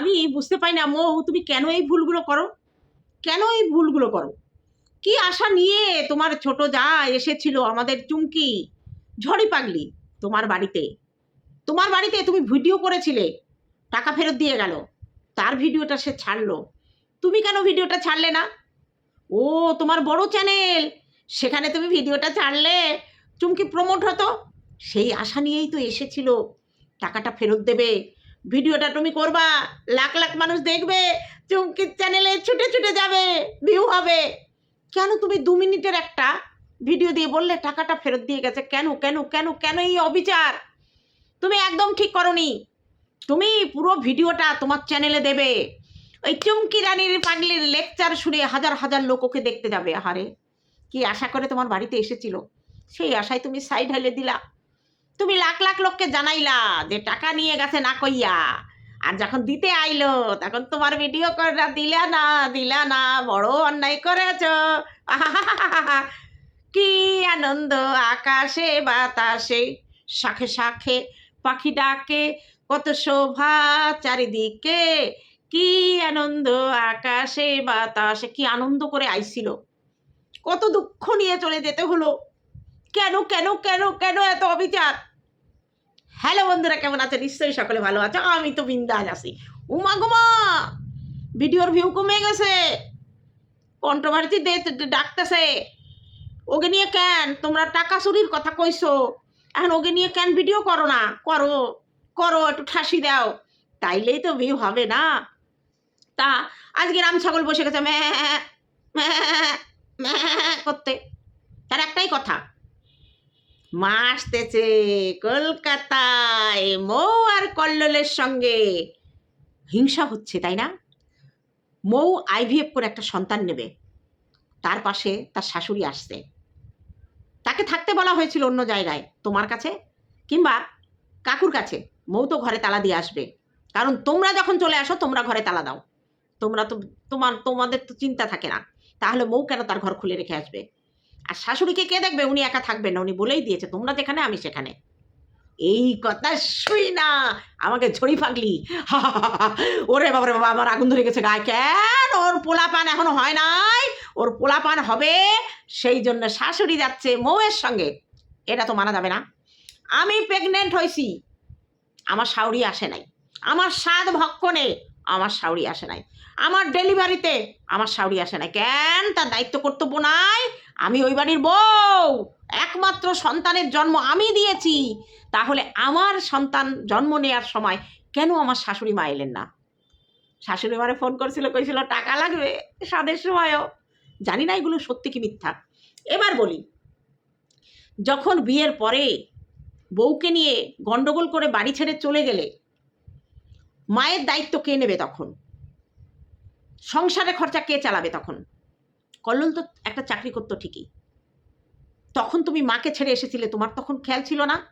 আমি বুঝতে পাই না, মো, তুমি কেন এই ভুলগুলো করো? কেন এই ভুলগুলো করো? কি আশা নিয়ে তোমার ছোট যা এসেছিল আমাদের চুমকি? ঝড়ি পাগলি, তোমার বাড়িতে। তোমার বাড়িতে তুমি ভিডিও করেছিলে, টাকা ফেরত দিয়ে গেল। তার ভিডিওটা সে ছাড়লো। তুমি কেন ভিডিওটা ছাড়লে না? ও, তোমার বড় চ্যানেল, সেখানে তুমি ভিডিওটা ছাড়লে। চুমকি প্রমোট হতো। সেই আশা নিয়েই তো এসেছিল, টাকাটা ফেরত দেবে। ভিডিওটা তুমি করবা। লাখ লাখ মানুষ দেখবে, চুমকির চ্যানেলে ছুটে ছুটে যাবে ভিউ হবে। কেন তুমি দু মিনিটের একটা ভিডিও দিয়ে বললে টাকাটা ফেরত দিয়ে গেছে? কেন কেন কেন কেন এই অবিচার? তুমি একদম ঠিক করনি। তুমি পুরো ভিডিওটা তোমার চ্যানেলে দেবে। ওই চুমকি রানীর পাগলির লেকচার শুনে হাজার হাজার লোক ওকে দেখতে যাবে। আহারে, কি আশা করে তোমার বাড়িতে এসেছিল? সেই আশায় তুমি সাইড হেলে দিলা। তুমি লাখ লাখ লোককে জানাইলা যে টাকা নিয়ে গেছে না কইয়া। আর যখন দিতে আইলো, তখন তোমার ভিডিও করে দিলা না দিলা না, বড় অন্যায় করেছ। কি আনন্দ আকাশে, বাতাসে, শাখে শাখে পাখি ডাকে, কত শোভা চারিদিকে। কি আনন্দ আকাশে, বাতাসে, কি আনন্দ করে আইছিল। কত দুঃখ নিয়ে চলে যেতে হলো। কেন কেন কেন কেন এত অবিচার? হ্যালো বন্ধুরা, কেমন আছে? নিশ্চয়ই সকলে ভালো আছে। আমি তো বিন্দাজ আছি। উমা গুমা! ভিডিওর ভিউ কমে গেছে। কন্ট্রোভার্সি ডাকতেছে। ওকে নিয়ে কেন? তোমরা টাকা চুরির কথা কইছো। এখন ওকে নিয়ে কেন ভিডিও করো না? করো করো, একটু ঠাসি দাও। তাইলেই তো ভিউ হবে না। তা, আজকে রাম ছাগল বসে গেছে ম্যা ম্যা ম্যা, করতে। তার একটাই কথা। মা আসতেছে কলকাতায় মৌ আর কল্লোলের সঙ্গে। হিংসা হচ্ছে, তাই না? মৌ আইভিএফ করে একটা সন্তান নেবে। তার পাশে তার শাশুড়ি আসছে। তাকে থাকতে বলা হয়েছিল অন্য জায়গায়, তোমার কাছে? কিংবা কাকুর কাছে? মৌ তো ঘরে তালা দিয়ে আসবে। কারণ তোমরা যখন চলে আসো, তোমরা ঘরে তালা দাও। তোমরা তো তোমার, তোমাদের তো চিন্তা থাকে না। তাহলে মৌ কেন তার ঘর খুলে রেখে আসবে? আর শাশুড়িকে কে দেখবে? উনি একা থাকবেন না। উনি বলেই দিয়েছে, তোমরা যেখানে, আমি সেখানে। এই কথা শুই না। আমাকে ঝড়ি ফাগলি ওরে বাবারে বাবা, আমার আগুন ধরে গেছে গায়ে। কেন? ওর পোলাপান এখনও হয় নাই? ওর পোলাপান হবে? সেই জন্য শাশুড়ি যাচ্ছে মৌয়ের সঙ্গে। এটা তো মানা যাবে না। আমি প্রেগনেন্ট হয়েছি আমার শাউরি আসে নাই। আমার স্বাদ ভক্ষণে আমার শাউরি আসে নাই। আমার ডেলিভারিতে আমার শাউরি আসে নাই। কেন? তার দায়িত্ব কর্তব্য নাই। আমি ওই বাড়ির বউ। একমাত্র সন্তানের জন্ম আমি দিয়েছি। তাহলে আমার সন্তান জন্ম নেওয়ার সময় কেন আমার শাশুড়ি মা এলেন না? শাশুড়ি মারে ফোন করেছিল, কইছিল, টাকা লাগবে, স্বাদের সময়ও। জানি না এগুলো সত্যি কি মিথ্যা। এবার বলি, যখন বিয়ের পরে বউকে নিয়ে গন্ডগোল করে বাড়ি ছেড়ে চলে গেলে মায়ের দায়িত্ব কে নেবে তখন? সংসারে খরচা কে চালাবে তখন? কল্লোল তো একটা চাকরি করতো ঠিকই। তখন তুমি মাকে ছেড়ে এসেছিলে, তোমার তখন খেয়াল ছিল না?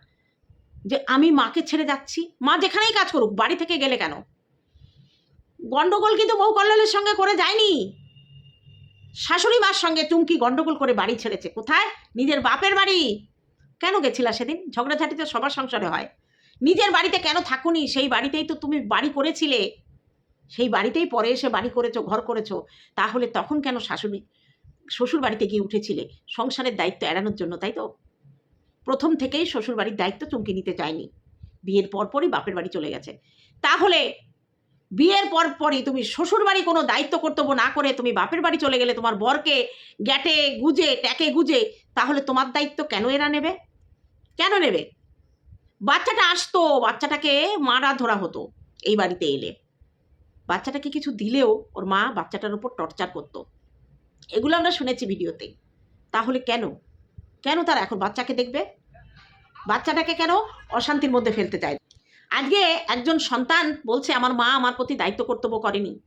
যে আমি মাকে ছেড়ে যাচ্ছি? মা যেখানেই কাজ করুক, বাড়ি থেকে গেলে কেন? গন্ডগোল কিন্তু বউ কল্লোলের সঙ্গে করে যায়নি। শাশুড়ি মার সঙ্গে চুমকি গন্ডগোল করে বাড়ি ছেড়েছে। কোথায়? নিজের বাপের বাড়ি। কেন গেছিলা সেদিন? ঝগড়াঝাটি তো সবার সংসারে হয়। নিজের বাড়িতে কেন থাকুনি? সেই বাড়িতেই তো তুমি বাড়ি করেছিলে। সেই বাড়িতেই পরে এসে বাড়ি করেছ, ঘর করেছ। তাহলে তখন কেন শাশুড়ি শ্বশুর বাড়িতে গিয়ে উঠেছিলে। সংসারের দায়িত্ব এড়ানোর জন্য, তাই তো? প্রথম থেকেই শ্বশুর বাড়ির দায়িত্ব চমকে নিতে চায়নি। বিয়ের পরপরই বাপের বাড়ি চলে গেছে। তাহলে বিয়ের পর পরই তুমি শ্বশুর বাড়ি কোনো দায়িত্ব কর্তব্য না করে তুমি বাপের বাড়ি চলে গেলে তোমার বরকে গ্যাটে গুজে, ট্যাকে গুজে, তাহলে তোমার দায়িত্ব কেন এরা নেবে? কেন নেবে? বাচ্চাটা আসতো, বাচ্চাটাকে মারা ধরা হতো এই বাড়িতে এলে। বাচ্চাটাকে কিছু দিলেও ওর মা বাচ্চাটার উপর টর্চার করতো। এগুলো আমরা শুনেছি ভিডিওতে। তাহলে কেন? কেন তারা এখন বাচ্চাকে দেখবে? বাচ্চাটাকে কেন অশান্তির মধ্যে ফেলতে চায়? আজকে একজন সন্তান বলছে, আমার মা আমার প্রতি দায়িত্ব কর্তব্য করেনি।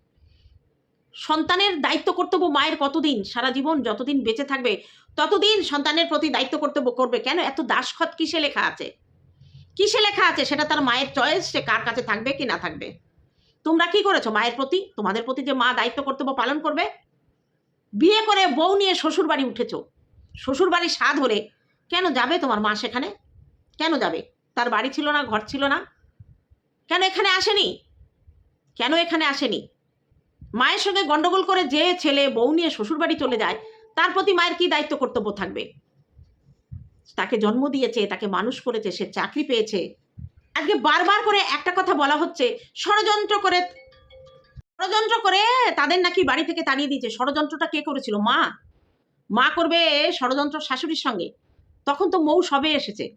সন্তানের দায়িত্ব কর্তব্য মায়ের কতদিন? সারা জীবন যতদিন বেঁচে থাকবে, ততদিন সন্তানের প্রতি দায়িত্ব কর্তব্য করবে। কেন? এত দাসখত কিসে লেখা আছে? কিসে লেখা আছে? সেটা তার মায়ের চয়েস সে কার কাছে থাকবে কি না থাকবে? তোমরা কি করেছ মায়ের প্রতি? তোমাদের প্রতি যে মা দায়িত্ব কর্তব্য পালন করবে বিয়ে করে বউ নিয়ে শ্বশুর বাড়ি উঠেছো। শ্বশুর বাড়ির স্বাদ হলে কেন যাবে তোমার মা সেখানে? কেন যাবে? তার বাড়ি ছিল না, ঘর ছিল না। কেন এখানে আসেনি? কেন এখানে আসেনি? মায়ের সঙ্গে গন্ডগোল করে যে ছেলে বউ নিয়ে শ্বশুরবাড়ি চলে যায়, তার প্রতি মায়ের কি দায়িত্ব কর্তব্য থাকবে? তাকে জন্ম দিয়েছে, তাকে মানুষ করেছে, সে চাকরি পেয়েছে। আজকে বারবার করে একটা কথা বলা হচ্ছে, ষড়যন্ত্র করে ষড়যন্ত্র করে তাদের নাকি বাড়ি থেকে তাড়িয়ে দিয়েছে। ষড়যন্ত্রটা কে করেছিল? মা। মা করবে ষড়যন্ত্র শাশুড়ির সঙ্গে। তখন তো মৌ সবে এসেছে।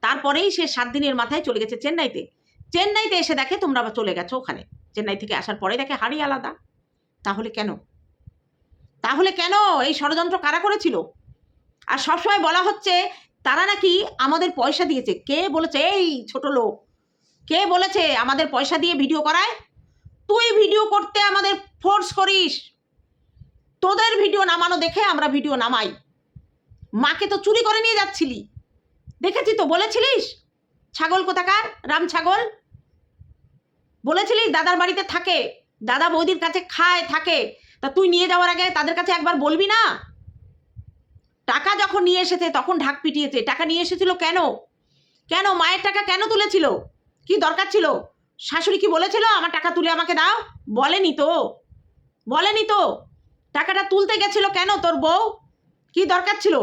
তারপরেই সে সাত দিনের মাথায় চলে গেছে চেন্নাইতে। চেন্নাইতে এসে দেখে তোমরা চলে গেছো ওখানে। চেন্নাই থেকে আসার পরে দেখে হাড়ি আলাদা। তাহলে কেন? তাহলে কেন? এই ষড়যন্ত্র কারা করেছিল? আর সবসময় বলা হচ্ছে, তারা নাকি আমাদের পয়সা দিয়েছে। কে বলেছে? এই ছোট লোক। কে বলেছে আমাদের পয়সা দিয়ে ভিডিও করায়? তুই ভিডিও করতে আমাদের ফোর্স করিস। তোদের ভিডিও নামানো দেখে আমরা ভিডিও নামাই। মাকে তো চুরি করে নিয়ে যাচ্ছিলি। দেখেছি তো, বলেছিলিস? ছাগল কোথাকার? রাম ছাগল? বলেছিলিস দাদার বাড়িতে থাকে। দাদা বৌদির কাছে খায়, থাকে। তা তুই নিয়ে যাওয়ার আগে তাদের কাছে একবার বলবি না? টাকা যখন নিয়ে এসেছে, তখন ঢাক পিটিয়েছে। টাকা নিয়ে এসেছিল কেন? কেন? মায়ের টাকা কেন তুলেছিল? কি দরকার ছিল? শাশুড়ি কি বলেছিল? আমার টাকা তুলে আমাকে দাও? বলেনি তো। বলেনি তো। টাকাটা তুলতে গেছিল কেন তোর বউ? কি দরকার ছিল?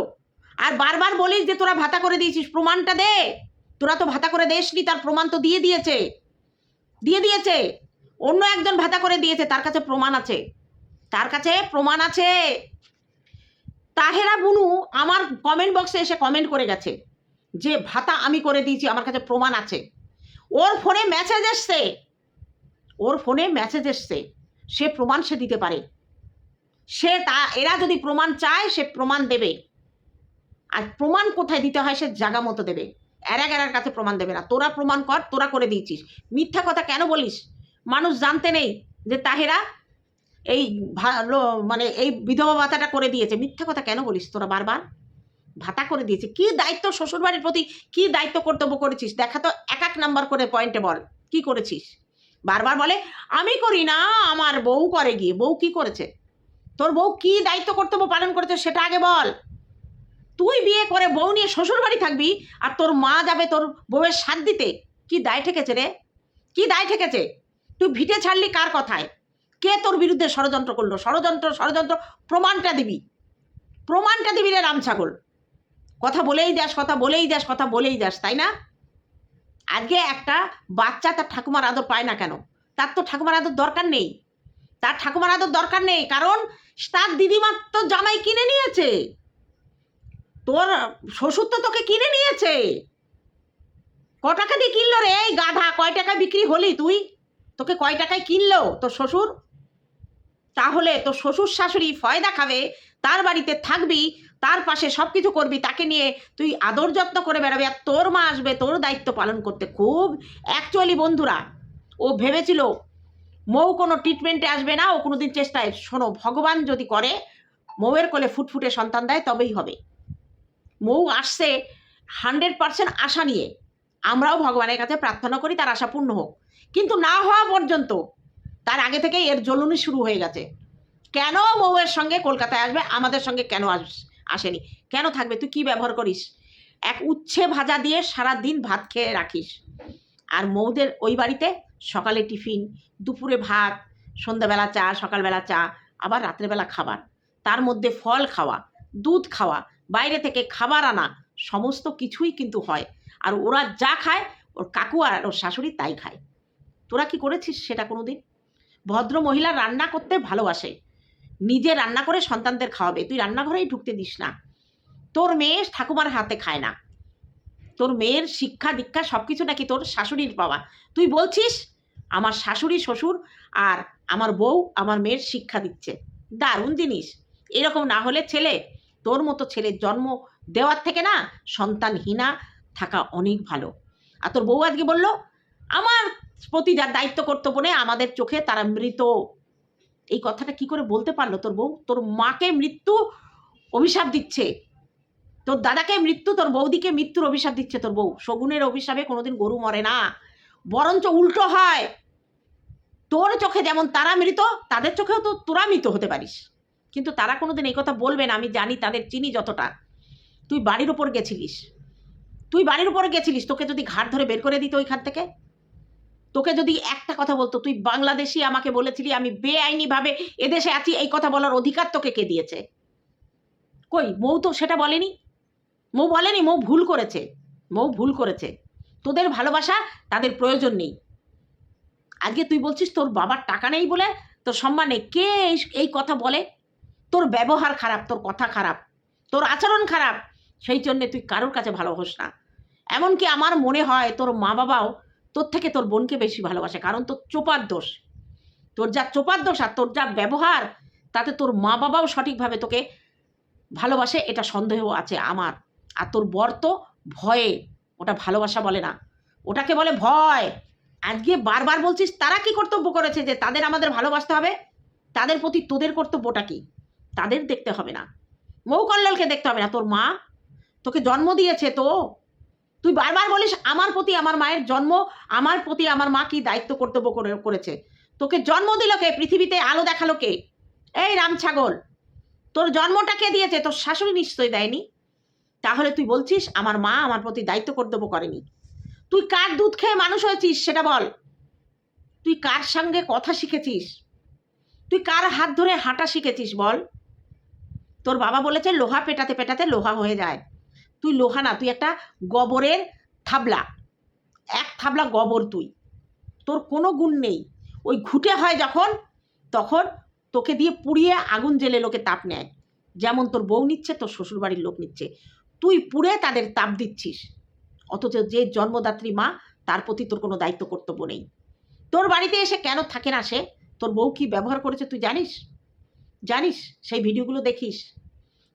আর বারবার বলিস যে তোরা ভাতা করে দিয়েছিস, প্রমাণটা দে। তোরা তো ভাতা করে দেসনি, তার প্রমাণ তো দিয়ে দিয়েছে। দিয়ে দিয়েছে। অন্য একজন ভাতা করে দিয়েছে, তার কাছে প্রমাণ আছে। তার কাছে প্রমাণ আছে। তাহেরা বুনু আমার কমেন্ট বক্সে এসে কমেন্ট করে গেছে যে, ভাতা আমি করে দিয়েছি, আমার কাছে প্রমাণ আছে। ওর ফোনে মেসেজ এসছে। ওর ফোনে মেসেজ এসছে। সে প্রমাণ সে দিতে পারে। সে তা, এরা যদি প্রমাণ চায়, সে প্রমাণ দেবে। আর প্রমাণ কোথায় দিতে হয়, সে জায়গা মতো দেবে। এরা এরার কাছে প্রমাণ দেবে না। তোরা প্রমাণ কর, তোরা করে দিয়েছিস। মিথ্যা কথা কেন বলিস? মানুষ জানতে নেই যে তাহেরা এই ভালো মানে এই বিধবা ভাতাটা করে দিয়েছে। মিথ্যা কথা কেন বলিস তোরা বারবার? ভাতা করে দিয়েছে। কি দায়িত্ব শ্বশুরবাড়ির প্রতি? কি দায়িত্ব কর্তব্য করেছিস? দেখা তো এক এক নাম্বার করে পয়েন্টে বল। কি করেছিস? বারবার বলে, আমি করি না, আমার বউ করে গিয়ে। বউ কি করেছে? তোর বউ কি দায়িত্ব কর্তব্য পালন করেছে সেটা আগে বল। তুই বিয়ে করে বউ নিয়ে শ্বশুরবাড়ি থাকবি আর তোর মা যাবে তোর বউয়ের সাথ দিতে। কি দায় ঠেকেছে রে? কি দায় ঠেকেছে? তুই ভিটে ছাড়লি কার কথায়? কে তোর বিরুদ্ধে ষড়যন্ত্র করল? ষড়যন্ত্র ষড়যন্ত্র প্রমাণটা দিবি। প্রমাণটা দিবি রে রাম ছাগল কথা বলেই যাস, কথা বলেই যাস, কথা বলেই যাস, তাই না? আজকে একটা বাচ্চা তার ঠাকুমার আদর পায় না কেন? তার তো ঠাকুমার আদর দরকার নেই। তার ঠাকুমার আদর দরকার নেই, কারণ তার দিদিমার তো জামাই কিনে নিয়েছে। তোর শ্বশুর তো তোকে কিনে নিয়েছে। ক টাকা দিয়ে কিনলো রে? এই গাধা, কয় টাকা বিক্রি হলি তুই? তোকে কয় টাকায় কিনলো তোর শ্বশুর? তাহলে তোর শ্বশুর শাশুড়ি ফয়দা খাবে, তার বাড়িতে থাকবি তার পাশে সব কিছু করবি, তাকে নিয়ে তুই আদর যত্ন করে বেড়াবি আর তোর মা আসবে, তোর দায়িত্ব পালন করতে। খুব অ্যাকচুয়ালি বন্ধুরা, ও ভেবেছিল, মৌ কোনো ট্রিটমেন্টে আসবে না, ও কোনোদিন চেষ্টায়। শোনো, ভগবান যদি করে, মৌয়ের কোলে ফুটফুটে সন্তান দেয়, তবেই হবে। মৌ আসছে হান্ড্রেড পার্সেন্ট আশা নিয়ে। আমরাও ভগবানের কাছে প্রার্থনা করি, তার আশা পূর্ণ হোক। কিন্তু না হওয়া পর্যন্ত তার আগে থেকেই এর জ্বলুনি শুরু হয়ে গেছে। কেন মৌয়ের সঙ্গে কলকাতায় আসবে, আমাদের সঙ্গে কেন আস আসেনি। কেন থাকবে? তুই কি ব্যবহার করিস? এক উচ্ছে ভাজা দিয়ে সারা দিন ভাত খেয়ে রাখিস। আর মৌদের ওই বাড়িতে সকালে টিফিন, দুপুরে ভাত, সন্ধ্যাবেলা চা, সকালবেলা চা, আবার রাত্রেবেলা খাবার। তার মধ্যে ফল খাওয়া, দুধ খাওয়া, বাইরে থেকে খাবার আনা, সমস্ত কিছুই কিন্তু হয়। আর ওরা যা খায়, ওর কাকু আর ওর শাশুড়ি তাই খায়। তোরা কি করেছিস সেটা কোনো দিন ভদ্র মহিলা রান্না করতে ভালোবাসে। নিজে রান্না করে সন্তানদের খাওয়াবে। তুই রান্নাঘরেই ঢুকতে দিস না। তোর মেয়ে ঠাকুমার হাতে খায় না। তোর মেয়ের শিক্ষা, দীক্ষা সব কিছু নাকি তোর শাশুড়ির পাওয়া। তুই বলছিস, আমার শাশুড়ি, শ্বশুর আর আমার বউ আমার মেয়ের শিক্ষা দিচ্ছে। দারুণ জিনিস। এরকম না হলে ছেলে, তোর মতো ছেলের জন্ম দেওয়ার থেকে না সন্তানহীনা থাকা অনেক ভালো। আর তোর বউ আজকে বলল, আমার প্রতি যার দায়িত্ব কর্তব্য নেই, আমাদের চোখে তারা মৃত। এই কথাটা কি করে বলতে পারল? তোর বউ, তোর মাকে মৃত্যু অভিশাপ দিচ্ছে। তোর দাদাকে মৃত্যু, তোর বৌদিকে মৃত্যুর অভিশাপ দিচ্ছে তোর বউ। শগুনের অভিশাপে কোনোদিন গরু মরে না। বরঞ্চ উল্টো হয়। তোর চোখে যেমন তারা মৃত, তাদের চোখেও তো তোরা মৃত হতে পারিস। কিন্তু তারা কোনোদিন এই কথা বলবে না। আমি জানি তাদের চিনি যতটা। তুই বাড়ির ওপর গেছিলিস। তুই বাড়ির উপর গেছিলিস। তোকে যদি ঘাট ধরে বের করে দিত ওইখান থেকে? তোকে যদি একটা কথা বলতো, তুই বাংলাদেশি আমাকে বলেছিলি, আমি বেআইনিভাবে এদেশে আছি, এই কথা বলার অধিকার তোকে কে দিয়েছে? কই, মৌ তো সেটা বলেনি? মৌ বলেনি, মৌ ভুল করেছে। মৌ ভুল করেছে। তোদের ভালোবাসা, তাদের প্রয়োজন নেই। আজকে তুই বলছিস তোর বাবার টাকা নেই বলে, তোর সম্মানে কে এই- কথা বলে? তোর ব্যবহার খারাপ, তোর কথা খারাপ, তোর আচরণ খারাপ, সেই জন্যে তুই কারোর কাছে ভালো ভালোবাস না। এমনকি আমার মনে হয় তোর মা বাবাও তোর থেকে তোর বোনকে বেশি ভালোবাসে, কারণ তোর চোপার দোষ। তোর যা চোপার দোষ আর তোর যা ব্যবহার, তাতে তোর মা বাবাও সঠিকভাবে তোকে ভালোবাসে, এটা সন্দেহ আছে আমার। আর তোর বর তো ভয়ে, ওটা ভালোবাসা বলে না। ওটাকে বলে ভয়। আজকে বারবার বলছিস, তারা কি কর্তব্য করেছে যে তাদের আমাদের ভালোবাসতে হবে? তাদের প্রতি তোদের কর্তব্যটা কি? তাদের দেখতে হবে না। মৌ কল্যাণকে দেখতে হবে না। তোর মা তোকে জন্ম দিয়েছে তো। তুই বারবার বলিস, আমার প্রতি আমার মায়ের জন্ম, আমার প্রতি আমার মা কি দায়িত্ব কর্তব্য করে, করেছে? তোকে জন্ম দিল কে? পৃথিবীতে আলো দেখাল কে? এই রাম ছাগল, তোর জন্মটা কে দিয়েছে? তোর শাশুড়ি নিশ্চয়ই দেয়নি। তাহলে তুই বলছিস, আমার মা আমার প্রতি দায়িত্ব কর্তব্য করেনি। তুই কার দুধ খেয়ে মানুষ হয়েছিস, সেটা বল। তুই কার সঙ্গে কথা শিখেছিস? তুই কার হাত ধরে হাঁটা শিখেছিস বল? তোর বাবা বলেছে, লোহা পেটাতে পেটাতে লোহা হয়ে যায়। তুই লোহা না, তুই একটা গোবরের থাবলা। এক থাবলা গোবর তুই। তোর কোনো গুণ নেই। ওই ঘুটে হয় যখন, তখন তোকে দিয়ে পুড়িয়ে আগুন জেলে লোকে তাপ নেয়। যেমন তোর বউ নিচ্ছে, তোর শ্বশুরবাড়ির লোক নিচ্ছে। তুই পুড়ে তাদের তাপ দিচ্ছিস। অথচ যে জন্মদাত্রী মা, তার প্রতি তোর কোনো দায়িত্ব, কর্তব্য নেই। তোর বাড়িতে এসে কেন থাকে না সে? তোর বউ কি ব্যবহার করেছে তুই জানিস? জানিস? সেই ভিডিওগুলো দেখিস।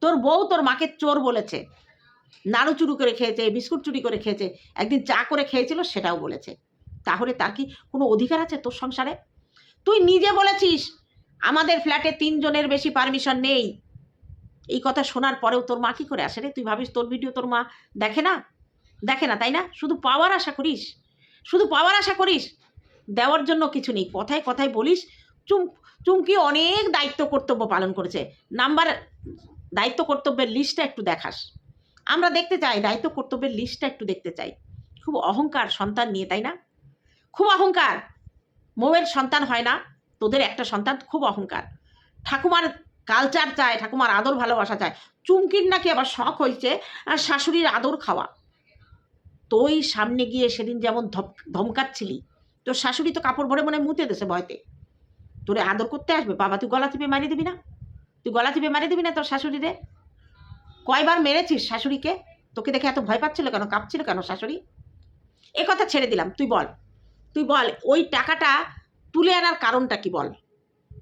তোর বউ তোর মাকে চোর বলেছে। নাড়ু চুরি করে খেয়েছে, বিস্কুট চুরি করে খেয়েছে, একদিন চা করে খেয়েছিল, সেটাও বলেছে। তাহলে তার কি কোনো অধিকার আছে তোর সংসারে? তুই নিজে বলেছিস, আমাদের ফ্ল্যাটে তিনজনের বেশি পারমিশন নেই। এই কথা শোনার পরেও তোর মা কী করে আসে রে? তুই ভাবিস তোর ভিডিও তোর মা দেখে না? দেখে না, তাই না? শুধু পাওয়ার আশা করিস? শুধু পাওয়ার আশা করিস? দেওয়ার জন্য কিছু নেই। কথায় কথায় বলিস, চুম, চুমকি অনেক দায়িত্ব কর্তব্য পালন করেছে। নাম্বার, দায়িত্ব কর্তব্যের লিস্টটা একটু দেখাস। আমরা দেখতে চাই, দায়িত্ব কর্তব্যের লিস্টটা একটু দেখতে চাই। খুব অহংকার সন্তান নিয়ে, তাই না? খুব অহংকার। মৌয়ের সন্তান হয় না, তোদের একটা সন্তান খুব অহংকার। ঠাকুমার কালচার চায়, ঠাকুমার আদর ভালোবাসা চায়। চুমকির নাকি আবার শখ হয়েছে, আর শাশুড়ির আদর খাওয়া। তুই সামনে গিয়ে সেদিন যেমন ধমকাচ্ছিলি তোর শাশুড়ি তো কাপড় ভরে মনে মুতে দেছে ভয়তে। তোরে আদর করতে আসবে, বাবা তুই গলা চিপে মারিয়ে দিবি না? তুই গলা চিপে মারিয়ে দিবি না তোর শাশুড়িরে? কয়বার মেরেছিস শাশুড়িকে? তোকে দেখে এত ভয় পাচ্ছিল কেন? কাঁপছিল কেন শাশুড়ি? এ কথা ছেড়ে দিলাম, তুই বল। তুই বল, ওই টাকাটা তুলে আনার কারণটা কি বল?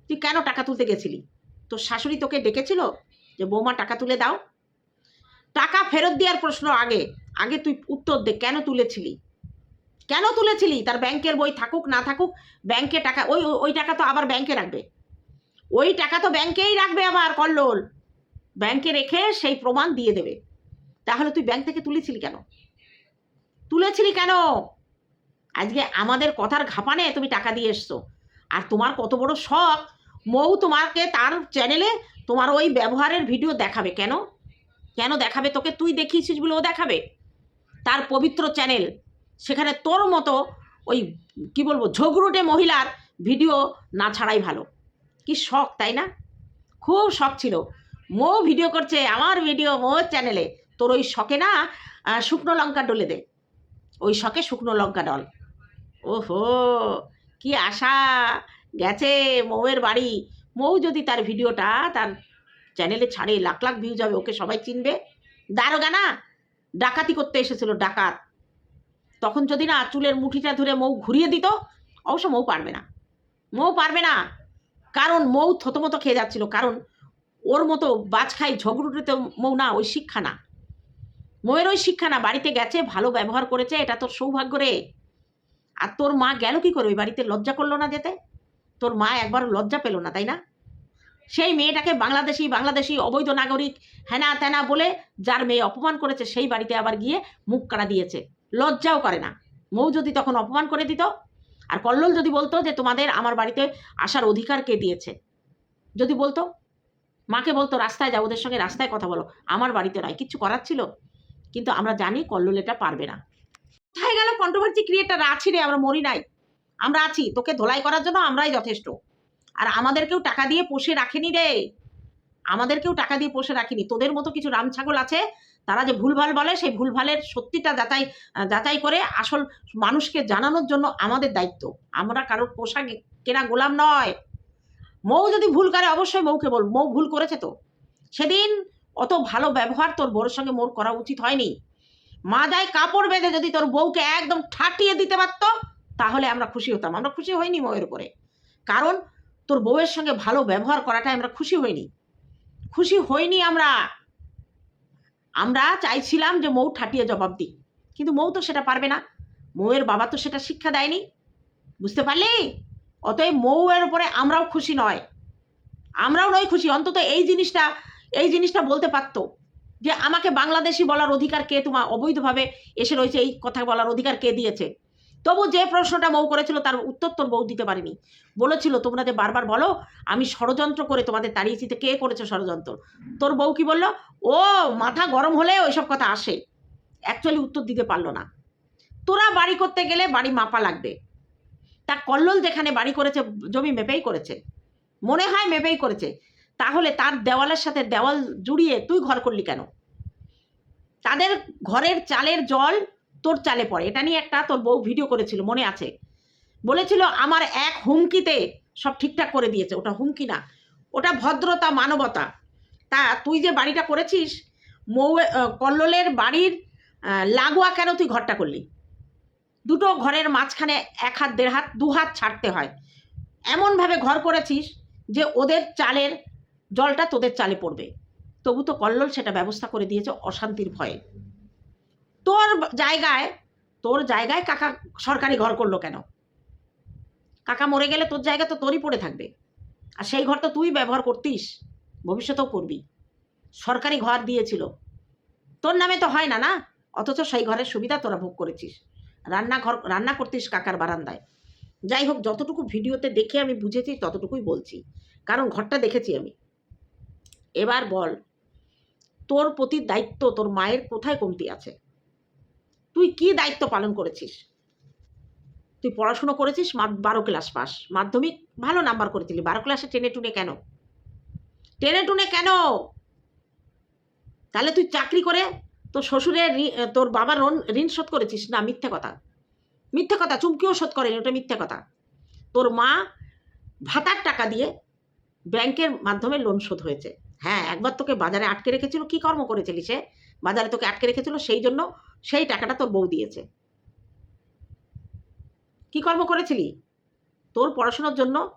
তুই কেন টাকা তুলতে গেছিলি? তোর শাশুড়ি তোকে ডেকেছিল যে, বৌমা, টাকা তুলে দাও। টাকা ফেরত দেওয়ার প্রশ্ন আগে আগে তুই উত্তর দে, কেন তুলেছিলি? কেন তুলেছিলি? তার ব্যাংকের বই থাকুক, না থাকুক, ব্যাংকে টাকা, ওই, ওই- টাকা তো আবার ব্যাংকে রাখবে। ওই টাকা তো ব্যাংকেই রাখবে আবার, কল্লোল। ব্যাংকে রেখে সেই প্রমাণ দিয়ে দেবে। তাহলে তুই ব্যাংক থেকে তুলেছিলি কেন? তুলেছিলি কেন? আজকে আমাদের কথার ঘাপানে তুমি টাকা দিয়ে এসছো। আর তোমার কত বড় শখ। মৌ তোমাকে তার চ্যানেলে তোমার ওই ব্যবহারের ভিডিও দেখাবে। কেন? কেন দেখাবে? তোকে তুই দেখিয়েছিস বলে ও দেখাবে। তার পবিত্র চ্যানেল সেখানে তোর মতো ওই, কি বলব, ঝগড়ুটে মহিলার ভিডিও না ছাড়াই ভালো। কি শখ, তাই না? খুব শখ ছিল। মো ভিডিও করছে আমার ভিডিও মো চ্যানেলে। তোর ওই শখে না শুকনো লঙ্কা ডলে দে। ওই শখে শুকনো লঙ্কা ডল। ওহো, কি আশা! গেছে মৌয়ের বাড়ি। মৌ যদি তার ভিডিওটা তার চ্যানেলে ছাড়ে, লাখ লাখ ভিউজ যাবে ওকে সবাই চিনবে। দারোগা না, ডাকাতি করতে এসেছিল, ডাকাত। তখন যদি না চুলের মুঠিটা ধরে মৌ ঘুরিয়ে দিত, অবশ্য মৌ পারবে না। মৌ পারবে না। কারণ মৌ থতমতো খেয়ে যাচ্ছিল। কারণ ওর মতো বাজ খাই ঝগড়ুটে মৌ না, ওই শিক্ষা না। মৌয়ের ওই শিক্ষা না, বাড়িতে গেছে, ভালো ব্যবহার করেছে, এটা তোর সৌভাগ্য রে। আর তোর মা গেল কি করে? ওই বাড়িতে লজ্জা করল না যেতে? তোর মা একবার লজ্জা পেল না, তাই না? সেই মেয়েটাকে বাংলাদেশি বাংলাদেশি অবৈধ নাগরিক হ্যানা ত্যানা বলে যার মেয়ে অপমান করেছে, সেই বাড়িতে আবার গিয়ে মুখ কাড়া দিয়েছে। লজ্জাও করে না। মৌ যদি তখন অপমান করে দিত, আর কল্লোল যদি বলতো যে তোমাদের আমার বাড়িতে আসার অধিকার কে দিয়েছে? যদি বলতো মাকে বলতো, রাস্তায় যাও, ওদের সঙ্গে রাস্তায় কথা বলো। আমার বাড়িতে নয়, কিচ্ছু করার ছিল? কিন্তু আমরা জানি কল্লোল এটা পারবে না। কোথায় গেল কন্ট্রোভার্সি ক্রিয়েটার আছি রে, আমরা মরি নাই। আমরা আছি, তোকে ধোলাই করার জন্য আমরাই যথেষ্ট। আর আমাদেরকেও টাকা দিয়ে পোষে রাখেনি রে। আমাদেরকেও টাকা দিয়ে পোষে রাখিনি। তোদের মতো কিছু রাম ছাগল আছে, তারা যে ভুলভাল বলে, সেই ভুলভালের সত্যিটা যাচাই যাচাই করে আসল মানুষকে জানানোর জন্য আমাদের দায়িত্ব। আমরা কারোর পোশাক কেনা গোলাম নয়। মৌ যদি ভুল করে, অবশ্যই মৌকে বল, মৌ ভুল করেছে তো। সেদিন অত ভালো ব্যবহার তোর বউর সঙ্গে মোর করা উচিত হয়নি। মা যায় কাপড় বেঁধে যদি তোর বউকে একদম ঠাটিয়ে দিতে পারতো, তাহলে আমরা খুশি হতাম। আমরা খুশি হইনি মৌয়ের উপরে। কারণ তোর বউয়ের সঙ্গে ভালো ব্যবহার করাটাই আমরা খুশি হইনি। খুশি হইনি আমরা। আমরা চাইছিলাম যে মৌ ঠাটিয়ে জবাব দিই কিন্তু মৌ তো সেটা পারবে না। মৌয়ের বাবা তো সেটা শিক্ষা দেয়নি। বুঝতে পারলি? অতএব মৌয়ের উপরে আমরাও খুশি নয়। আমরাও নয় খুশি, অন্তত এই জিনিসটা এই জিনিসটা বলতে পারতো যে আমাকে বাংলাদেশি বলার অধিকার কে তোমার অবৈধভাবে এসে রয়েছে, এই কথা বলার অধিকার কে দিয়েছে? তবু যে প্রশ্নটা মৌ করেছিল তার উত্তর তোর বউ দিতে পারেনি। বলেছিল, তোমরা যে বারবার বলো, আমি ষড়যন্ত্র করে তোমাদের তাড়িয়েছি কে করেছে ষড়যন্ত্র? তোর বউ কি বলল, ও, মাথা গরম হলে ওইসব কথা আসে। অ্যাকচুয়ালি উত্তর দিতে পারল না। তোরা বাড়ি করতে গেলে বাড়ি মাপা লাগবে। তা কল্লোল যেখানে বাড়ি করেছে, জমি মেপেই করেছে। মনে হয় মেপেই করেছে। তাহলে তার দেওয়ালের সাথে দেওয়াল জুড়িয়ে তুই ঘর করলি কেন? তাদের ঘরের চালের জল তোর চালে পড়ে। এটা নিয়ে একটা তোর বউ ভিডিও করেছিল, মনে আছে। বলেছিল, আমার এক হুমকিতে সব ঠিকঠাক করে দিয়েছে। ওটা হুমকি না। ওটা ভদ্রতা, মানবতা। তা তুই যে বাড়িটা করেছিস মৌ কল্লোলের বাড়ির লাগোয়া কেন তুই ঘরটা করলি? দুটো ঘরের মাঝখানে এক হাত, দেড় হাত, দু হাত ছাড়তে হয়। এমনভাবে ঘর করেছিস যে ওদের চালের জলটা তোদের চালে পড়বে। তবু তো কল্লোল সেটা ব্যবস্থা করে দিয়েছে অশান্তির ভয়ে। তোর জায়গায় তোর জায়গায় কাকা সরকারি ঘর করল কেন? কাকা মরে গেলে তোর জায়গা তো তোরই পড়ে থাকবে। আর সেই ঘর তো তুই ব্যবহার করতিস, ভবিষ্যতেও করবি। সরকারি ঘর দিয়েছিল। তোর নামে তো হয় না না? অথচ সেই ঘরের সুবিধা তোরা ভোগ করেছিস। রান্নাঘর, রান্না করতিস কাকার বারান্দায়। যাই হোক, যতটুকু ভিডিওতে দেখে আমি বুঝেছি, ততটুকুই বলছি। কারণ ঘরটা দেখেছি আমি। এবার বল, তোর প্রতি দায়িত্ব তোর মায়ের কোথায় কমতি আছে? তুই কি দায়িত্ব পালন করেছিস? তুই পড়াশুনো করেছিস বারো ক্লাস পাস। মাধ্যমিক, ভালো নাম্বার করেছিলি। বারো ক্লাসে টেনে টুনে কেন? টেনে টুনে কেন? তাহলে তুই চাকরি করে তোর শ্বশুরের তোর বাবার ঋণ- ঋণ শোধ করেছিস না, মিথ্যে কথা। মিথ্যে কথা, চুমকিও শোধ করেনি, ওটা মিথ্যে কথা। তোর মা ভাতার টাকা দিয়ে ব্যাংকের মাধ্যমে লোন শোধ হয়েছে। হ্যাঁ একবার তোকে বাজারে আটকে রেখেছিল, কি কর্ম করেছিলি সে? বাজারে তোকে আটকে রেখেছিল, সেই জন্য সেই টাকাটা তোর বউ দিয়েছে। কি কর্ম করেছিলি? তোর পড়াশোনার জন্য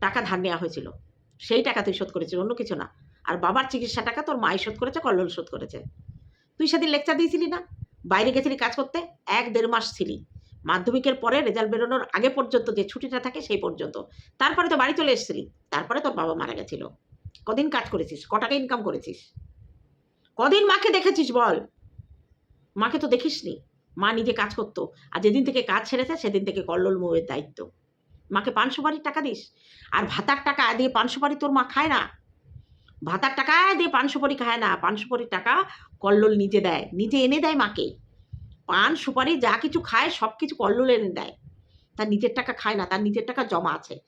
টাকা ধার নেওয়া হয়েছিল। সেই টাকা তুই শোধ করেছিস, অন্য কিছু না। আর বাবার চিকিৎসা টাকা তোর মাই শোধ করেছে, কল্লোল শোধ করেছে। তুই সেদিন লেকচার দিয়েছিলি না? বাইরে গেছিলি কাজ করতে? এক দেড় মাস ছিলি। মাধ্যমিকের পরে রেজাল্ট বেরোনোর আগে পর্যন্ত যে ছুটিটা থাকে সেই পর্যন্ত। তারপরে তো বাড়ি চলে এসেছিলি। তারপরে তোর বাবা মারা গেছিল। কদিন কাজ করেছিস? ক টাকা ইনকাম করেছিস? কদিন মাকে দেখেছিস বল? মাকে তো দেখিসনি। মা নিজে কাজ করতো। আর যেদিন থেকে কাজ ছেড়েছে সেদিন থেকে কল্লোল মৌয়ের দায়িত্ব। মাকে পান সুপারির টাকা দিস? আর ভাতার টাকা দিয়ে পান সুপারি তোর মা খায় না? ভাতার টাকা দিয়ে পান সুপারি খায় না। পান সুপারির টাকা কল্লোল নিজে দেয়। নিজে এনে দেয় মাকে। পান সুপারি যা কিছু খায়, সব কিছু কল্লোল এনে দেয়। তার নিজের টাকা খায় না, তার নিজের টাকা জমা আছে।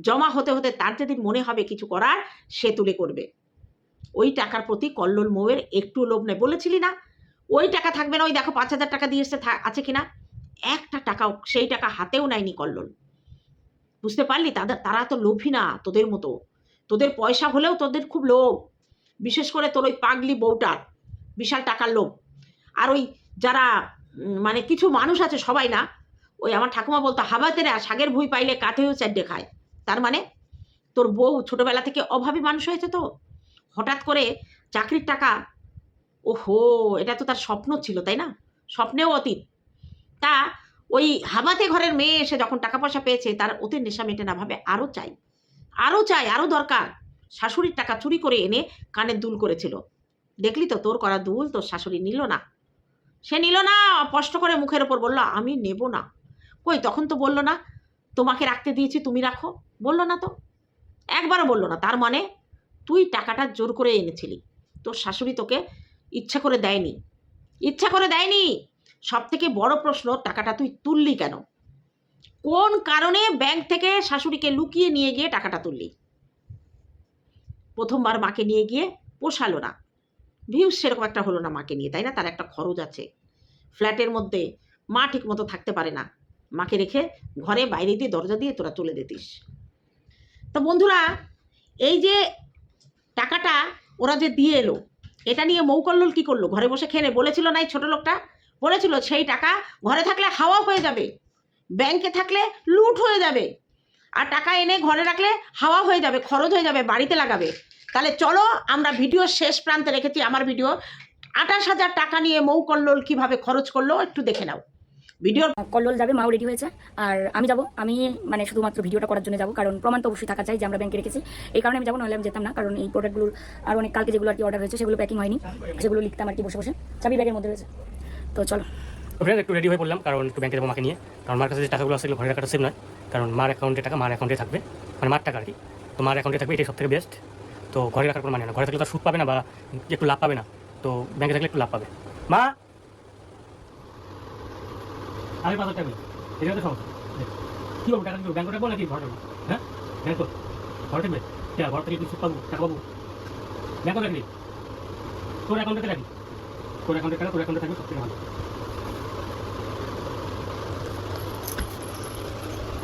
জমা হতে হতে তার যেদিন মনে হবে কিছু করার, সে তুলে করবে। ওই টাকার প্রতি কল্লোল মৌয়ের একটু লোভ নেই। বলেছিলি না? ওই টাকা থাকবে না, ওই দেখো পাঁচ হাজার টাকা দিয়ে এসছে, থা- আছে কিনা? একটা টাকাও, সেই টাকা হাতেও নেয়নি কল্লোল। বুঝতে পারলি? তাদের তারা তো লোভী না তোদের মতো। তোদের পয়সা হলেও তোদের খুব লোভ। বিশেষ করে তোর ওই পাগলি বউটার, বিশাল টাকার লোভ। আর ওই যারা মানে কিছু মানুষ আছে সবাই না, ওই আমার ঠাকুমা বলতো হাবাতেরা শাগের ভুই পাইলে কাঠেও চারটে খায়। তার মানে তোর বউ ছোটোবেলা থেকে অভাবী মানুষ হয়েছে তো? হঠাৎ করে চাকরির টাকা, ওহো, এটা তো তার স্বপ্ন ছিল, তাই না? স্বপ্নেও অতীত। তা ওই হাবাতে ঘরের মেয়ে এসে যখন টাকা পয়সা পেয়েছে, তার ওতে নেশা মেটে না ভাবে আরও চাই। আরও চাই আরও দরকার। শাশুড়ির টাকা চুরি করে এনে কানের দুল করেছিল। দেখলি তো তোর করা দুল, তোর শাশুড়ি নিল না। সে নিল না, স্পষ্ট করে মুখের ওপর বলল, আমি নেব না। কই, তখন তো বলল না, তোমাকে রাখতে দিয়েছি, তুমি রাখো। বলল না তো। একবারও বলল না, তার মানে তুই টাকাটা জোর করে এনেছিলি। তোর শাশুড়ি তোকে ইচ্ছা করে দেয়নি। ইচ্ছা করে দেয়নি। সব থেকে বড় প্রশ্ন, টাকাটা তুই তুললি কেন? কোন কারণে ব্যাংক থেকে শাশুড়িকে লুকিয়ে নিয়ে গিয়ে টাকাটা তুললি? প্রথমবার মাকে নিয়ে গিয়ে পোষালো না। ভিউজ সেরকম একটা হলো না মাকে নিয়ে, তাই না? তার একটা খরচ আছে। ফ্ল্যাটের মধ্যে মা ঠিক মতো থাকতে পারে না। মাকে রেখে ঘরে বাইরে দিয়ে দরজা দিয়ে তোরা চলে দিতিস। তো বন্ধুরা, এই যে টাকাটা ওরা যে দিয়ে এলো, এটা নিয়ে মৌকল্লোল কী করল? ঘরে বসে খেয়ে বলেছিল না এই ছোটো লোকটা? বলেছিল সেই টাকা ঘরে থাকলে হাওয়া হয়ে যাবে। ব্যাংকে থাকলে লুট হয়ে যাবে। আর টাকা এনে ঘরে রাখলে হাওয়া হয়ে যাবে, খরচ হয়ে যাবে, বাড়িতে লাগাবে। তাহলে চলো আমরা ভিডিওর শেষ প্রান্তে রেখেছি আমার ভিডিও। আঠাশ হাজার টাকা নিয়ে মৌ কল্লোল কীভাবে খরচ করল একটু দেখে নাও। ভিডিও কল্লোল যাবে, মাও রেডি হয়েছে। আর আমি যাব, আমি মানে শুধুমাত্র ভিডিওটা করার জন্য যাব, কারণ প্রমাণ তো অবশ্যই থাকা চাই যে আমরা ব্যাংকে রেখেছি। এই কারণে আমি যাব, নাহলে আমি যেতাম না, কারণ এই প্রোডাক্টগুলোর আর অনেক, কালকে যেগুলো আর কি অর্ডার হয়েছে, সেগুলো প্যাকিং হয়নি। সেগুলো লিখতাম আর কি বসে বসে। চাবি ব্যাগের মধ্যে রয়েছে। তো চলো। ফ্রেন্ড একটু রেডি হয়ে পড়লাম, কারণ একটু ব্যাংকে যাব মাকে নিয়ে। কারণ মার কাছে যে টাকাগুলো আছে ঘরে রাখাটা সেভ নয়। কারণ মার অ্যাকাউন্টে টাকা, মার অ্যাকাউন্টে থাকবে। মানে মার টাকা আর কি। তো মার অ্যাকাউন্টে থাকবে, এটাই সব থেকে বেস্ট তো ঘরে রাখার কোনো মানে না। ঘরে থাকলে তো সুদ পাবে না বা একটু লাভ পাবে না। তো ব্যাংকে থাকলে একটু লাভ পাবে। মা! আরে পাঁচ টাকা এটা তো সমস্যা। কি বলব টাকা ব্যাংকে রাখব নাকি ঘরে রাখব হ্যাঁ? ব্যাংক ঘরে থাকবে কে, ঘর থেকে একটু সুদ পাবো? টাকা পাবো? ব্যাংকে রাখবি তোর অ্যাকাউন্টে রাখি। তোর অ্যাকাউন্টে টাকা, তোর অ্যাকাউন্টে থাকবে সব থেকে ভালো।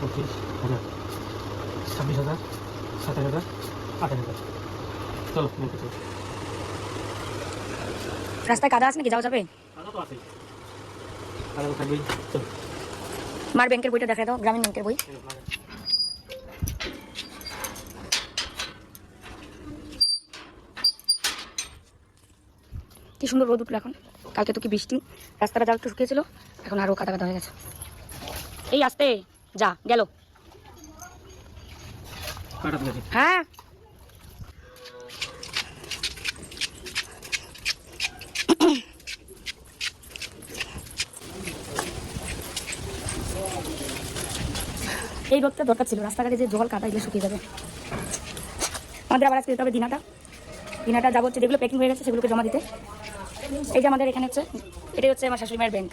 পঁচিশ হাজার ছাব্বিশ হাজার সাতাশ হাজার আঠাশ হাজার। চলো ব্যাংকে চলো। রাস্তায় কাদা আছে নাকি? যাওয়া যাবে? আদা তো আছে আদা তো থাকবেই। চলো। মার ব্যাংকের বইটা দেখাই দাও গ্রামীণ ব্যাংকের বই। কি সুন্দর রোদ উঠল এখন। কালকে তো কি বৃষ্টি। রাস্তাটা জাল একটু শুকিয়েছিল এখন আরও কাদা কাদা হয়ে গেছে। এই আসতে। যা গেল। কাটা হ্যাঁ। এই রোদটা দরকার ছিল রাস্তাঘাটে যে জল এগুলো শুকিয়ে যাবে। আমাদের আবার আজকে দিতে হবে দিনাটা। দিনাটা যাব হচ্ছে যেগুলো প্যাকিং হয়ে গেছে সেগুলোকে জমা দিতে। এই যে আমাদের এখানে হচ্ছে এটাই হচ্ছে আমার শাশুড়ি মায়ের ব্যাংক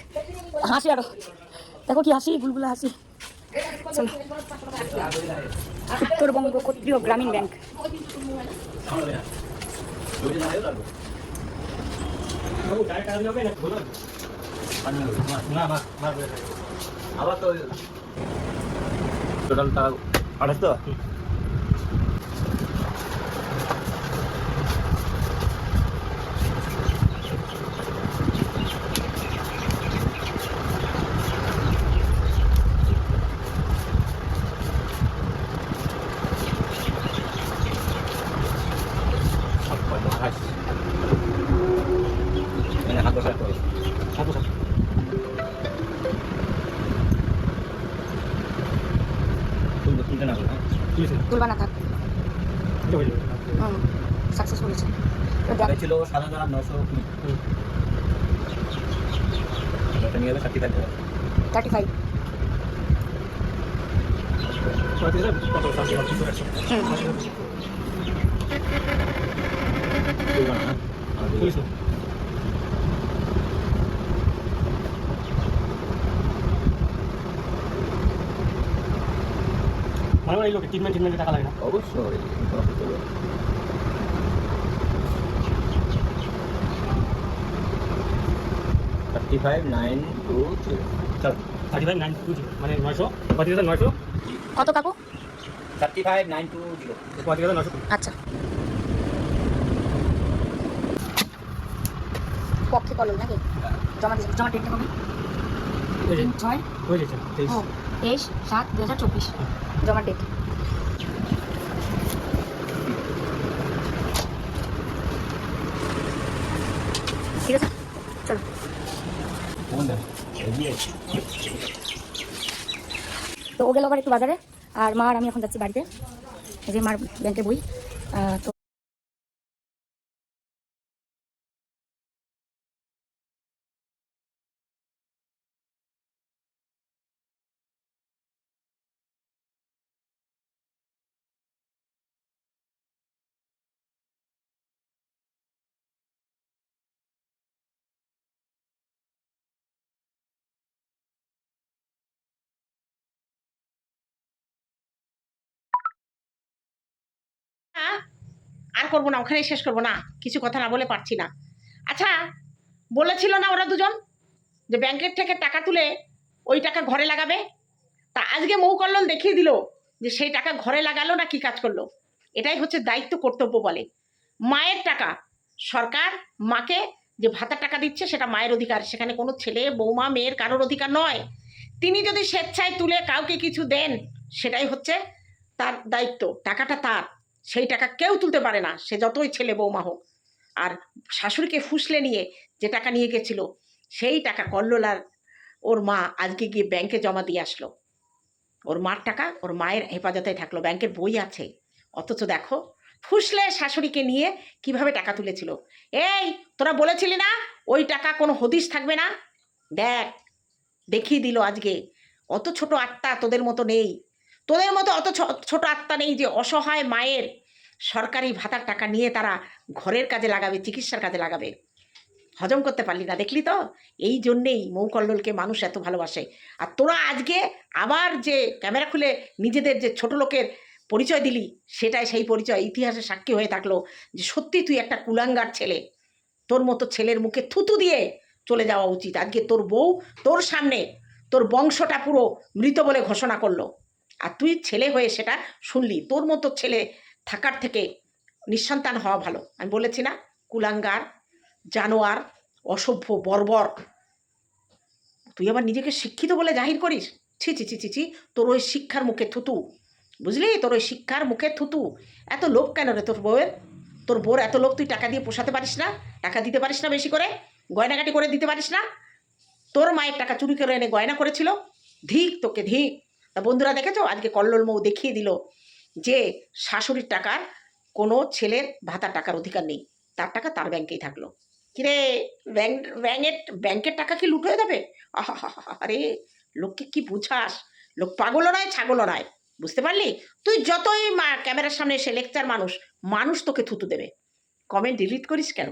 হাসি আরও। দেখো কি হাসি বুলবুলা হাসি। চলো উত্তরবঙ্গ ক্ষত্রিয় গ্রামীণ ব্যাংক। আবার তো টোটাল টাকা আঠাশ তো আঠাশ মানে হাত বসাতে হবে সাতশো সাত তুলতে তুলতে না আছে? তুলবা না থাক। সাকসেসফুল হয়েছে। ছিল সাত হাজার নশো কুড়ি। নিয়ে যাবে ষাটটি থাকবে থার্টি ফাইভ। পঁয়ত্রিশ হাজার কত সাতশো সাতশো একশো তুলবে না হ্যাঁ আর চল্লিশ না মানে এই লোকে ট্রিটমেন্ট ট্রিটমেন্টে টাকা লাগে না। অবশ্যই thirty five nine two zero thirty five nine two zero মানে নয়শো? পঁয়ত্রিশ হাজার নয়শো? কত কাকু? Thirty five nine two zero পঁয়ত্রিশ হাজার নয়শো। আচ্ছা। পক্ষে কলম নাকি? জমা দিয়েছে। জমা ডেটটা কবে ছয়। হয়ে যাচ্ছে তেইশ সাত দু হাজার চব্বিশ। জমা ডেট ঠিক আছে, চলো। তো ও গেল আবার একটু বাজারে, আর মা আর আমি এখন যাচ্ছি বাড়িতে। যে মার ব্যাংকের বই তো আর করব না, ওখানেই শেষ করব, না, কিছু কথা না বলে পারছি না। আচ্ছা বলেছিল না ওরা দুজন যে ব্যাংকের থেকে টাকা তুলে ওই টাকা ঘরে লাগাবে? তা আজকে মৌ কল্যাণ দেখিয়ে দিল যে সেই টাকা ঘরে লাগালো না কি কাজ করল? এটাই হচ্ছে দায়িত্ব কর্তব্য বলে। মায়ের টাকা, সরকার মাকে যে ভাতার টাকা দিচ্ছে সেটা মায়ের অধিকার, সেখানে কোনো ছেলে, বৌমা, মেয়ের কারোর অধিকার নয়। তিনি যদি স্বেচ্ছায় তুলে কাউকে কিছু দেন, সেটাই হচ্ছে তার দায়িত্ব, টাকাটা তার। সেই টাকা কেউ তুলতে পারে না। সে যতই ছেলে বৌমা হোক। আর শাশুড়িকে ফুসলে নিয়ে যে টাকা নিয়ে গেছিল, সেই টাকা কল্লোলার ওর মা আজকে গিয়ে ব্যাংকে জমা দিয়ে আসলো। ওর মার টাকা ওর মায়ের হেফাজতে থাকল, ব্যাংকের বই আছে। অথচ দেখো, ফুসলে শাশুড়িকে নিয়ে কীভাবে টাকা তুলেছিল। এই, তোরা বলেছিলি না, ওই টাকা কোনো হদিস থাকবে না? দেখ, দেখিয়ে দিল আজকে। অত ছোট আত্মা তোদের মতো নেই। তোদের মতো অত ছোট আত্মা নেই যে অসহায় মায়ের সরকারি ভাতার টাকা নিয়ে তারা ঘরের কাজে লাগাবে, চিকিৎসার কাজে লাগাবে। হজম করতে পারলি না, দেখলি তো? এই জন্যেই মৌকল্লোলকে মানুষ এত ভালোবাসে। আর তোরা আজকে আবার যে ক্যামেরা খুলে নিজেদের যে ছোট লোকের পরিচয় দিলি, সেটাই সেই পরিচয়। ইতিহাসে সাক্ষী হয়ে থাকল যে সত্যি তুই একটা কুলাঙ্গার ছেলে। তোর মতো ছেলের মুখে থুতু দিয়ে চলে যাওয়া উচিত। আজকে তোর বউ তোর সামনে তোর বংশটা পুরো মৃত বলে ঘোষণা করল। আর তুই ছেলে হয়ে সেটা শুনলি। তোর মতো ছেলে থাকার থেকে নিঃসন্তান হওয়া ভালো। আমি বলেছি না, কুলাঙ্গার, জানোয়ার, অসভ্য, বর্বর। তুই আবার নিজেকে শিক্ষিত বলে জাহির করিস? ছি ছি ছি ছি ছি, তোর ওই শিক্ষার মুখে থুতু। বুঝলি? তোর ওই শিক্ষার মুখে থুতু। এত লোভ কেন রে তোর বউয়ের? তোর বউর এত লোভ তুই টাকা দিয়ে পোষাতে পারিস না? টাকা দিতে পারিস না বেশি করে? গয়নাকাটি করে দিতে পারিস না? তোর মায়ের টাকা চুরি করে এনে গয়না করেছিল? ধিক তোকে, ধিক। তা বন্ধুরা দেখেছ? আজকে কল্লোল মৌ দেখিয়ে দিল যে শাশুড়ির টাকার কোনো ছেলের ভাতার টাকার অধিকার নেই। তার টাকা তার ব্যাংকেই থাকল। কিরে ব্যাংক ব্যাংকের ব্যাংকের টাকা কি লুট হয়ে যাবে? আরে লোককে কি বুঝাস? লোক পাগলও নয়, ছাগলও নয়। বুঝতে পারলি? তুই যতই মা, ক্যামেরার সামনে এসে লেকচার মানুষ মানুষ তোকে থুতু দেবে। কমেন্ট ডিলিট করিস কেন?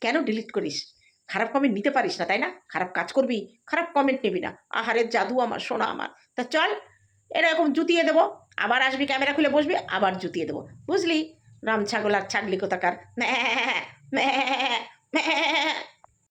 কেন ডিলিট করিস? খারাপ কমেন্ট নিতে পারিস না তাই না খারাপ কাজ করবি খারাপ কমেন্ট নিবি না আহারের জাদু আমার সোনা আমার তা চল এরকম জুতিয়ে দেবো আবার আসবি ক্যামেরা খুলে বসবি আবার জুতিয়ে দেবো বুঝলি রাম ছাগল আর ছাগলি কোথাকার ম্যাঁ, ম্যাঁ, ম্যাঁ।